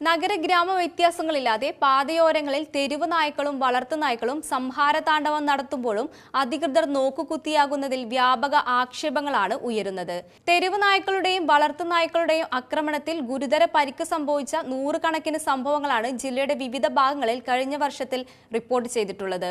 നഗര ഗ്രാമ വ്യത്യാസങ്ങളില്ലാതെ പാതയോരങ്ങളിൽ തെരുവ് നായ്ക്കളും വളർത്തു നായ്ക്കളും സംഹാരതാണ്ഡവം നടത്തുമ്പോഴും അധികൃതർ നോക്കുകുത്തിയാകുന്നതിൽ വ്യാപക ആക്ഷേപങ്ങളാണ് ഉയരുന്നത്. തെരുവ് നായ്ക്കളുടെയും വളർത്തു നായ്ക്കളുടെയും ആക്രമണത്തിൽ ഗുരുതര പരിക്ക് സംഭവിച്ച നൂറുകണക്കിന് സംഭവങ്ങളാണ് ജില്ലയുടെ വിവിധ ഭാഗങ്ങളിൽ കഴിഞ്ഞ വർഷത്തിൽ റിപ്പോർട്ട് ചെയ്തിട്ടുള്ളത്.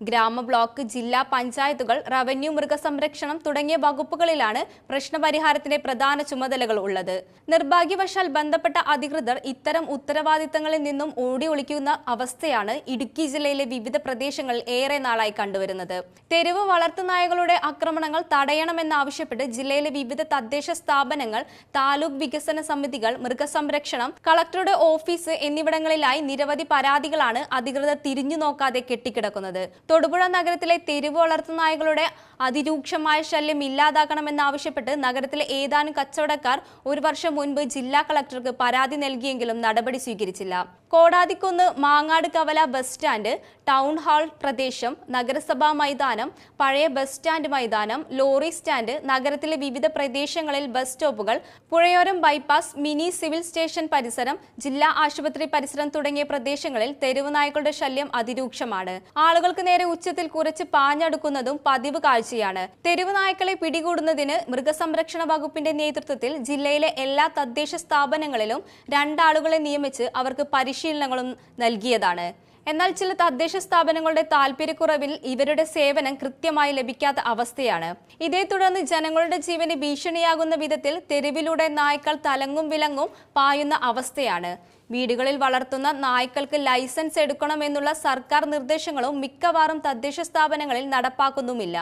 ഗ്രാമ ബ്ലോക്ക് ജില്ലാ പഞ്ചായത്തുകൾ റവന്യൂ മൃഗസംരക്ഷണം തുടങ്ങിയ വകുപ്പുകളിലാണ് പ്രശ്നപരിഹാരത്തിന്റെ പ്രധാന ചുമതലകൾ ഉള്ളത്. നിർഭാഗ്യവശാൽ ബന്ധപ്പെട്ട അധികൃതർ ഇത്തരം ഉത്തരവാദിത്തങ്ങളിൽ നിന്നും ഓടി ഒളിക്കുന്ന അവസ്ഥയാണ് ഇടുക്കി ജില്ലയിലെ വിവിധ പ്രദേശങ്ങളിൽ ഏറെ നാളായി കണ്ടുവരുന്നത്. തെരുവ് വളർത്തുനായകളുടെ ആക്രമണങ്ങൾ തടയണമെന്നാവശ്യപ്പെട്ട് ജില്ലയിലെ വിവിധ തദ്ദേശ സ്ഥാപനങ്ങൾ താലൂക്ക് വികസന സമിതികൾ മൃഗസംരക്ഷണം കളക്ടറുടെ ഓഫീസ് എന്നിവിടങ്ങളിലായി നിരവധി പരാതികളാണ് അധികൃതർ തിരിഞ്ഞു നോക്കാതെ കെട്ടിക്കിടക്കുന്നത്. തൊടുപുഴ നഗരത്തിലെ തെരുവ് വളർത്തുനായകളുടെ അതിരൂക്ഷമായ ശല്യം ഇല്ലാതാക്കണമെന്നാവശ്യപ്പെട്ട് നഗരത്തിലെ ഏതാനും കച്ചവടക്കാർ ഒരു വർഷം മുൻപ് ജില്ലാ കളക്ടർക്ക് പരാതി നൽകിയെങ്കിലും നടപടി സ്വീകരിച്ചില്ല. കോടാതിക്കുന്ന് മാങ്ങാട് കവല ബസ് സ്റ്റാൻഡ് ടൗൺ ഹാൾ പ്രദേശം നഗരസഭാ മൈതാനം പഴയ ബസ് സ്റ്റാൻഡ് മൈതാനം ലോറി സ്റ്റാൻഡ് നഗരത്തിലെ വിവിധ പ്രദേശങ്ങളിൽ ബസ് സ്റ്റോപ്പുകൾ പുഴയോരം ബൈപ്പാസ് മിനി സിവിൽ സ്റ്റേഷൻ പരിസരം ജില്ലാ ആശുപത്രി പരിസരം തുടങ്ങിയ പ്രദേശങ്ങളിൽ തെരുവ് നായ്ക്കളുടെ ശല്യം അതിരൂക്ഷമാണ്. ആളുകൾക്ക് നേരെ ഉച്ചത്തിൽ കുറച്ച് പാഞ്ഞടുക്കുന്നതും പതിവ് കാഴ്ചയാണ് തെരുവ് നായ്ക്കളെ പിടികൂടുന്നതിന് മൃഗസംരക്ഷണ വകുപ്പിന്റെ നേതൃത്വത്തിൽ ജില്ലയിലെ എല്ലാ തദ്ദേശ സ്ഥാപനങ്ങളിലും രണ്ടാളുകളെ നിയമിച്ച് അവർക്ക് പരിശീലനങ്ങളും നൽകിയതാണ്. എന്നാൽ ചില തദ്ദേശ സ്ഥാപനങ്ങളുടെ താല്പര്യക്കുറവിൽ ഇവരുടെ സേവനം കൃത്യമായി ലഭിക്കാത്ത അവസ്ഥയാണ്. ഇതേ തുടർന്ന് ജനങ്ങളുടെ ജീവന് ഭീഷണിയാകുന്ന വിധത്തിൽ തെരുവിലൂടെ നായ്ക്കൾ തലങ്ങും വിലങ്ങും പായുന്ന അവസ്ഥയാണ്. വീടുകളിൽ വളർത്തുന്ന നായ്ക്കൾക്ക് ലൈസൻസ് എടുക്കണമെന്നുള്ള സർക്കാർ നിർദ്ദേശങ്ങളും മിക്കവാറും തദ്ദേശ സ്ഥാപനങ്ങളിൽ നടപ്പാക്കുന്നുമില്ല.